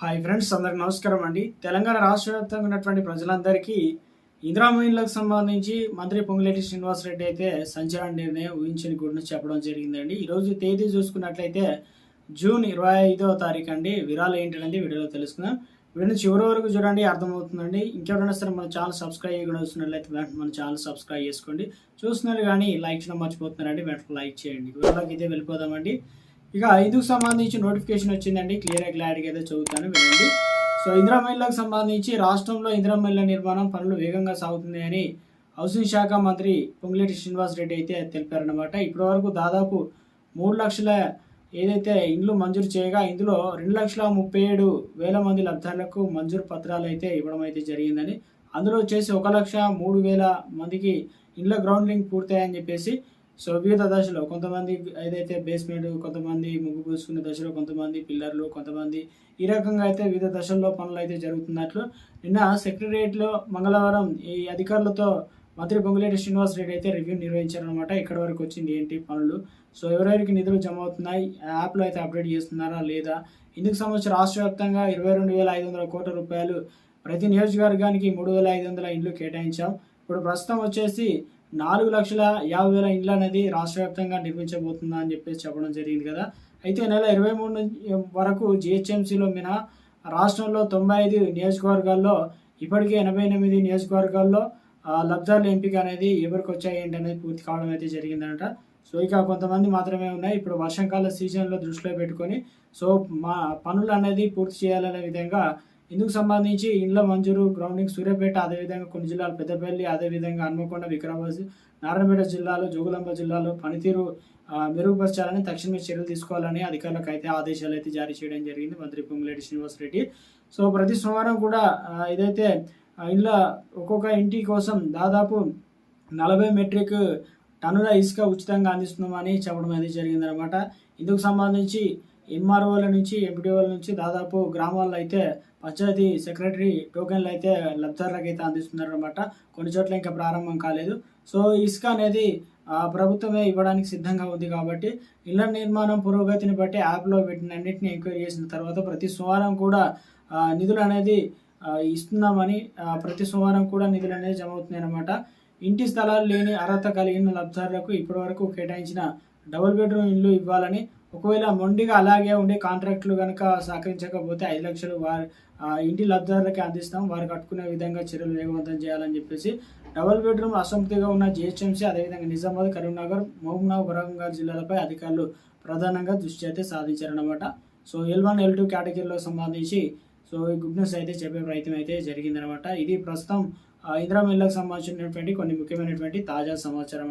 Hi friends అందరికి నమస్కారం అండి. తెలంగాణ రాష్ట్ర వ్యాప్తంగా ఉన్నటువంటి ప్రజలందరికీ ఇందిరామహిళలకు సంబంధించి మంత్రి పొంగులేటి శ్రీనివాసరెడ్డి అయితే సంచలన నిర్ణయం ఊహించని గుడిని చెప్పడం జరిగిందండి. ఈరోజు తేదీ చూసుకున్నట్లయితే జూన్ ఇరవై ఐదో తారీఖు అండి. విరాలు ఏంటనేది వీడియోలో తెలుసుకుందాం. వీడిని చివరి వరకు చూడండి అర్థమవుతుందండి. ఇంకెవరైనా సరే మన ఛానల్ సబ్స్క్రైబ్ చేయకుండా వస్తున్నట్లయితే వెంటనే మన ఛానల్ సబ్స్క్రైబ్ చేసుకోండి. చూస్తున్నారు కానీ లైక్ చేయడం మర్చిపోతున్నారండి. వెంటనే లైక్ చేయండి. వీడియోలోకి అయితే వెళ్ళిపోదామండి. ఇక ఐదుకు సంబంధించి నోటిఫికేషన్ వచ్చిందండి. క్లియర్ క్లారిటీగా అయితే చదువుతాను వినండి. సో ఇందిరా సంబంధించి రాష్ట్రంలో ఇందిరా నిర్మాణం పనులు వేగంగా సాగుతుంది అని హౌసింగ్ శాఖ మంత్రి పొంగులేటి శ్రీనివాస్ రెడ్డి అయితే తెలిపారనమాట ఇప్పటివరకు దాదాపు మూడు లక్షల ఏదైతే ఇండ్లు మంజూరు చేయగా ఇందులో రెండు లక్షల ముప్పై ఏడు వేల మంది లబ్ధాలకు మంజూరు పత్రాలు అయితే ఇవ్వడం అయితే జరిగిందని అందులో వచ్చేసి ఒక లక్ష మూడు వేల మందికి ఇండ్ల గ్రౌండ్ లింక్ పూర్తయ్యాయని చెప్పేసి సో వివిధ దశలో కొంతమంది ఏదైతే బేస్మెంట్ కొంతమంది ముగ్గు పూసుకునే దశలో కొంతమంది పిల్లర్లు కొంతమంది ఈ రకంగా అయితే వివిధ దశల్లో పనులు అయితే జరుగుతున్నట్లు. నిన్న సెక్రటరియట్లో మంగళవారం ఈ అధికారులతో మంత్రి పొంగులేటి శ్రీనివాస్ రెడ్డి అయితే రివ్యూ నిర్వహించారనమాట ఇక్కడ వరకు వచ్చింది ఏంటి పనులు? సో ఎవరెవరికి నిధులు జమ అవుతున్నాయి? యాప్లో అయితే అప్డేట్ చేస్తున్నారా లేదా? ఇందుకు సంబంధించి రాష్ట్ర వ్యాప్తంగా ఇరవై రెండు వేల ఐదు వందల కోట్ల రూపాయలు ప్రతి నియోజకవర్గానికి మూడు వేల ఐదు వందల ఇండ్లు కేటాయించాం. ఇప్పుడు ప్రస్తుతం వచ్చేసి నాలుగు లక్షల యాభై వేల ఇండ్లు అనేది రాష్ట్ర వ్యాప్తంగా నిర్మించబోతుందా అని చెప్పేసి చెప్పడం జరిగింది కదా. అయితే నెల ఇరవై మూడు వరకు జిహెచ్ఎంసీలో మినహా రాష్ట్రంలో తొంభై ఐదు నియోజకవర్గాల్లో ఇప్పటికే ఎనభై ఎనిమిది నియోజకవర్గాల్లో లబ్ధాల ఎంపిక అనేది ఎవరికి వచ్చాయి ఏంటి అనేది పూర్తి కావడం అయితే జరిగిందనట. సో ఇక కొంతమంది మాత్రమే ఉన్నాయి. ఇప్పుడు వర్షాకాల సీజన్లో దృష్టిలో పెట్టుకొని సో మా పనులు అనేది పూర్తి చేయాలనే విధంగా ఇందుకు సంబంధించి ఇండ్ల మంజూరు గ్రౌండింగ్ సూర్యాపేట అదేవిధంగా కొన్ని జిల్లాలు పెద్దపల్లి అదేవిధంగా హన్మకొండ వికారాబాద్ నారాయణపేట జిల్లాలో జోగులాంబ జిల్లాలో పనితీరు మెరుగుపరచాలని తక్షణమే చర్యలు తీసుకోవాలని అధికారులకు అయితే ఆదేశాలు అయితే జారీ చేయడం జరిగింది మంత్రి పొంగులేటి శ్రీనివాసరెడ్డి. సో ప్రతి సోమవారం కూడా ఇదైతే ఇండ్ల ఒక్కొక్క ఇంటి కోసం దాదాపు నలభై మెట్రిక్ టన్నుల ఇసుక ఉచితంగా అందిస్తున్నామని చెప్పడం అనేది జరిగిందనమాట ఇందుకు సంబంధించి ఎంఆర్ఓల నుంచి ఎంపీడీఓల నుంచి దాదాపు గ్రామాల్లో అయితే పంచాయతీ సెక్రటరీ టోకెన్లు అయితే లబ్ధారులకు అయితే అందిస్తున్నారనమాట కొన్ని చోట్ల ఇంకా ప్రారంభం కాలేదు. సో ఇసుక అనేది ప్రభుత్వమే ఇవ్వడానికి సిద్ధంగా ఉంది కాబట్టి ఇళ్ళ నిర్మాణం పురోగతిని బట్టి యాప్లో పెట్టిన అన్నింటినీ ఎంక్వైరీ చేసిన తర్వాత ప్రతి సోమవారం కూడా నిధులు అనేది ఇస్తున్నామని ప్రతి సోమవారం కూడా నిధులు అనేది జమ అవుతున్నాయి అనమాట ఇంటి స్థలాలు లేని అర్హత కలిగిన లబ్ధారులకు ఇప్పటివరకు కేటాయించిన డబుల్ బెడ్రూమ్ ఇల్లు ఇవ్వాలని ఒకవేళ మొండిగా అలాగే ఉండే కాంట్రాక్టులు కనుక సహకరించకపోతే ఐదు లక్షలు వారి ఇంటి లబ్ధిదారులకి అందిస్తాం. వారు కట్టుకునే విధంగా చర్యలు వేగవంతం చేయాలని చెప్పేసి డబుల్ బెడ్రూమ్ అసంతృప్తిగా ఉన్న జిహెచ్ఎంసీ అదేవిధంగా నిజామాబాద్ కరీంనగర్ మహబూబ్నగర్ వరంగల్ జిల్లాలపై అధికారులు ప్రధానంగా దృష్టి అయితే సాధించారనమాట so L one L two కేటగిరీలో సంబంధించి సో ఈ గుడ్ న్యూస్ అయితే చెప్పే ప్రయత్నం అయితే జరిగిందనమాట ఇది ప్రస్తుతం ఇందిరా మిల్లకు సంబంధించినటువంటి కొన్ని ముఖ్యమైనటువంటి తాజా సమాచారం